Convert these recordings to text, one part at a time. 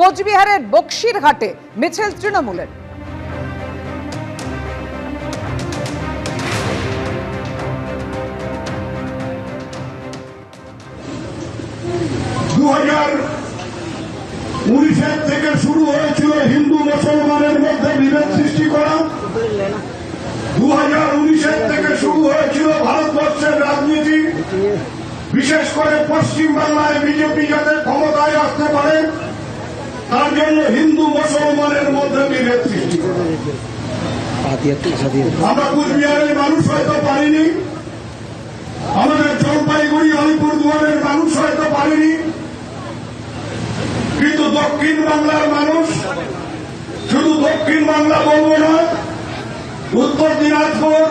কোচবিহারের বক্সিরহাটে মিছিল তৃণমূলের। দু থেকে শুরু হয়েছিল হিন্দু মুসলমানের মধ্যে বিভেদ সৃষ্টি করা। দু হাজার থেকে শুরু হয়েছিল ভারতবর্ষের রাজনীতি। বিশেষ করে পশ্চিম বাংলায় বিজেপি পারে তার হিন্দু মুসলমানের মধ্যে বিভেদ সৃষ্টি। আমরা কুচবিহারের মানুষ হয়তো পারিনি, আমাদের জলপাইগুড়ি, আলিপুরদুয়ারের মানুষ হয়তো পারেনি, কিন্তু দক্ষিণ বাংলার মানুষ, শুধু দক্ষিণ বাংলা বলব না, উত্তর দিনাজপুর,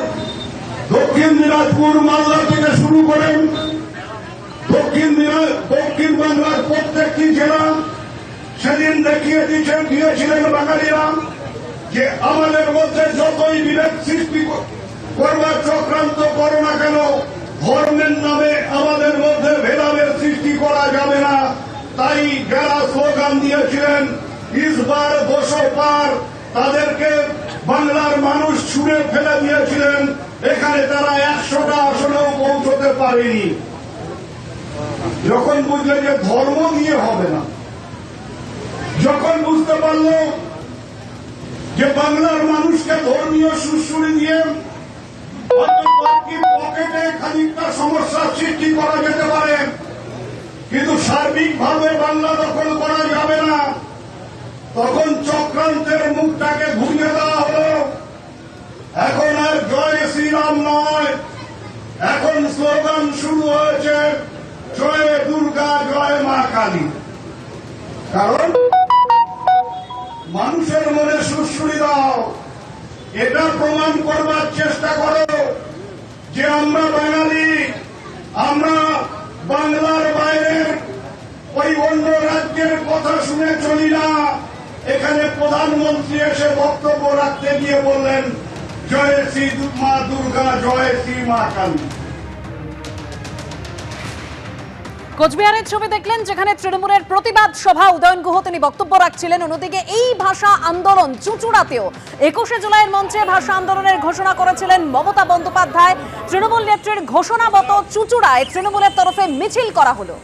দক্ষিণ দিনাজপুর, মালদা থেকে শুরু করেন, দক্ষিণ দক্ষিণ বাংলার প্রত্যেকটি জেলা সেদিন দেখিয়ে দিয়েছেন, দিয়েছিলেন বাঙালিরা যে আমাদের মধ্যে যতই বিভেদ সৃষ্টি কর- করবার চক্রান্ত করো না কেন, ধর্মের নামে আমাদের মধ্যে ভেদাভেদ সৃষ্টি করা যাবে না। তাই যারা স্লোগান দিয়েছিলেন, ইসবার বসো পার তাদেরকে বাংলার মানুষ ছুঁড়ে ফেলে দিয়েছিলেন। এখানে তারা একশোটা আসনেও পৌঁছতে পারেনি। যখন বুঝলে যে ধর্ম নিয়ে হবে না পারল যে বাংলার মানুষকে ধর্মীয় সুশ্রুড়ি দিয়ে পকেটে খানিকটা সমস্যার সৃষ্টি করা যেতে পারে, কিন্তু সার্বিকভাবে বাংলা দখল করা যাবে না। তখন চক্রান্তের মুখটাকে ঘুরিয়ে দেওয়া হলো। এখন আর জয় শ্রীরাম নয়, এখন স্লোগান শুরু হয়েছে, জয় দুর্গা, জয় মা কালী। কারণ মনে দাও। এটা প্রমাণ করবার চেষ্টা করো যে আমরা বাঙালি, আমরা বাংলার বাইরের ওই অন্য রাজ্যের কথা শুনে চলি না। এখানে প্রধানমন্ত্রী এসে বক্তব্য রাখতে গিয়ে বললেন, জয় শ্রী মা দুর্গা, জয় শ্রী মা কালী। কোচবিহারের ছবি দেখলেন, যেখানে তৃণমূলের প্রতিবাদ সভা, উদয়ন গুহ তিনি বক্তব্য রাখছিলেন। অন্যদিকে এই ভাষা আন্দোলন চুঁচুড়াতেও একুশে জুলাইয়ের মঞ্চে ভাষা আন্দোলনের ঘোষণা করেছিলেন মমতা বন্দ্যোপাধ্যায়। তৃণমূল নেত্রীর ঘোষণামতো চুঁচুড়ায় তৃণমূলের তরফে মিছিল করা হলো।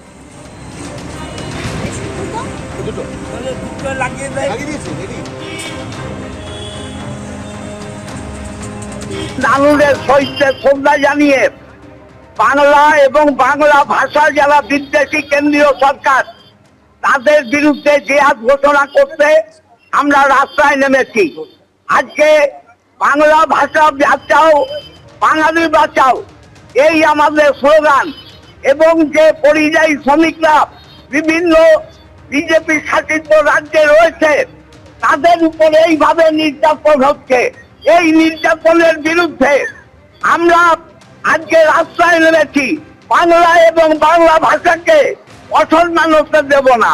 জানিয়ে বাংলা এবং বাংলা ভাষা যারা বিদ্বেষী কেন্দ্রীয় সরকার, তাদের বিরুদ্ধে জেহাদ ঘোষণা করতে আমরা রাস্তায় নেমেছি। আজকে বাংলা ভাষা বাঁচাও, বাঙালি বাঁচাও, এই আমাদের স্লোগান। এবং যে পরিযায়ী শ্রমিকরা বিভিন্ন বিজেপি শাসিত রাজ্যে রয়েছে, তাদের উপরে এইভাবে নির্যাতন হচ্ছে। এই নির্যাতনের বিরুদ্ধে আমরা আজকে রাস্তায় নেমেছি। বাংলা এবং বাংলা ভাষাকে অসম্মান হতে দেব না।